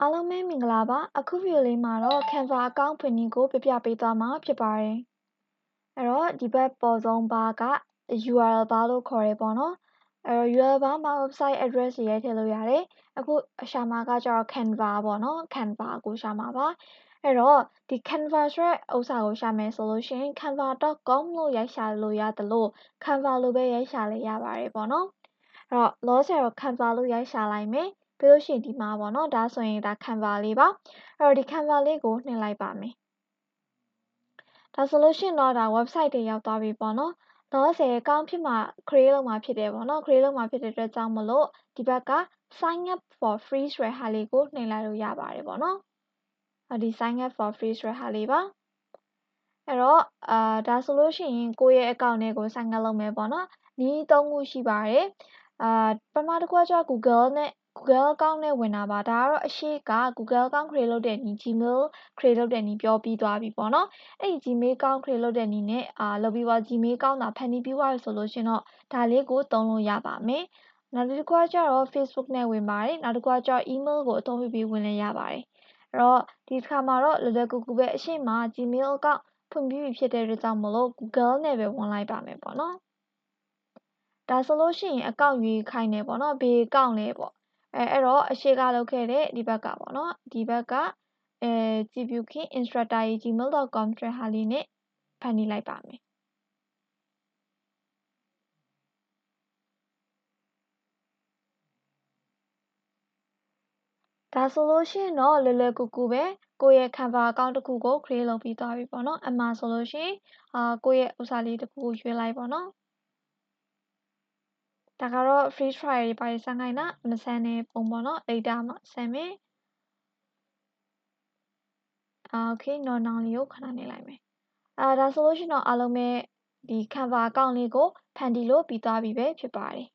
အားလုံးပဲမင်္ဂလာပါအခုဗီဒီယိုလေးမှာတော့ Canva အကောင့်ဖွင့်နည်းကိုပြပြပေးသွားမှာဖြစ်ပါတယ်အဲ့တော့ဒီဘက်ပေါ်ဆုံးဘာက URL bar လို့ခေါ်တယ်ပေါ့နော်အဲ့တော့ URL bar မှာ website address တွေရိုက်ထည့်လို့ရတယ်အခုရှာမှာကကျတော့ Canva ပေါ့နော် Canva ကိုရှာမှာပါအဲ့တော့ဒီ Canva ဆိုတဲ့ဥစ္စာကိုရှာမယ်ဆိုလို့ရှိရင် canva.com လို့ရိုက်ရှာလို့ရတယ်လို့ Canva လို့ပဲရိုက်ရှာလို့ရပါတယ်ပေါ့နော်အဲ့တော့လောဆယ်တော့ Canva လို့ရိုက်ရှာလိုက်မယ် ပြီးလို့ရှိရင်ဒီမှာပေါ့နော်ဒါဆိုရင်ဒါ Canva လေးပါအဲ့တော့ဒီ Canva လေးကိုနှိပ်လိုက်ပါမယ်ဒါဆိုလို့ရှိရင်တော့ဒါ website တွေရောက်သွားပြီပေါ့နော်လောဆယ်အကောင့်ဖြစ်မှာ create လုပ်မှာဖြစ်တယ်ပေါ့နော် create လုပ်မှာဖြစ်တဲ့အတွက်ကြောင့်မလို့ဒီဘက်က sign up for free ဆိုတဲ့ဟာလေးကိုနှိပ်လိုက်လို့ရပါတယ်ပေါ့နော်ဒီ sign up for free ဆိုတဲ့ဟာလေးပါအဲ့တော့အာဒါဆိုလို့ရှိရင်ကိုယ့်ရဲ့ account လေးကို sign up လုပ်မယ်ပေါ့နော်။နည်း၃ခုရှိပါတယ်။အာပထမတစ်ခုကကျတော့ Google နဲ့ Google account နဲ့ဝင်တာပါဒါကတော့အရှိက Google account create လုပ်တဲ့နည်း Gmail create လုပ်တဲ့နည်းပြောပြီးသွားပြီပေါ့နော်အဲ့ဒီ Gmail account create လုပ်တဲ့နည်းနဲ့အာလုပ်ပြီးသွား Gmail account သာဖန်တီးပြီးသွားပြီဆိုလို့ရှင်တော့ဒါလေးကိုသုံးလို့ရပါမယ်နောက်တစ်ခုကကျတော့ Facebook နဲ့ဝင်ပါတယ်နောက်တစ်ခုကကျတော့ email ကိုအသုံးပြုပြီးဝင်လည်းရပါတယ်အဲ့တော့ဒီတစ်ခါမှာတော့လွယ်လွယ်ကူကူပဲအရှိမ Gmail account ဖွင့်ပြီးပြီဖြစ်တဲ့အတွက်ကြောင့်မလို့ Google နဲ့ပဲဝင်လိုက်ပါမယ်ပေါ့နော်ဒါဆိုလို့ရှိရင်အကောင့်ရွေးခိုင်းတယ်ပေါ့နော်ဘေးအကောင့်လဲပေါ့ အဲအဲ့တော့အရှိကလုပ်ခဲ့တဲ့ဒီဘက်ကပေါ့နော်ဒီဘက်ကအဲကြည့်ပြခင် instructor.gmail.com ဆိုတဲ့ဟာလေးနဲ့ဖန်တီးလိုက်ပါမယ်ဒါဆိုလို့ရှိရင်တော့လွယ်လွယ်ကူကူပဲကိုယ့်ရဲ့ Canva account တစ်ခုကို create လုပ်ပြီးသွားပြီပေါ့နော်အမှဆိုလို့ရှိရင်အာကိုယ့်ရဲ့ဥစ္စာလေးတစ်ခုကိုရွေးလိုက်ပေါ့နော် ဒါကတော့ free trial တွေပါဆန်းခိုင်းတာမဆန်းတဲ့ပုံပေါ့နော် later မှာဆန်းမယ်အာ okay နော်နောင်လေးကိုခဏနေလိုက်မယ်အာဒါဆိုလို့ရှိရင်တော့အားလုံးပဲဒီ Canva account လေးကိုဖန်တီးလို့ပြီးသွားပြီပဲဖြစ်ပါတယ်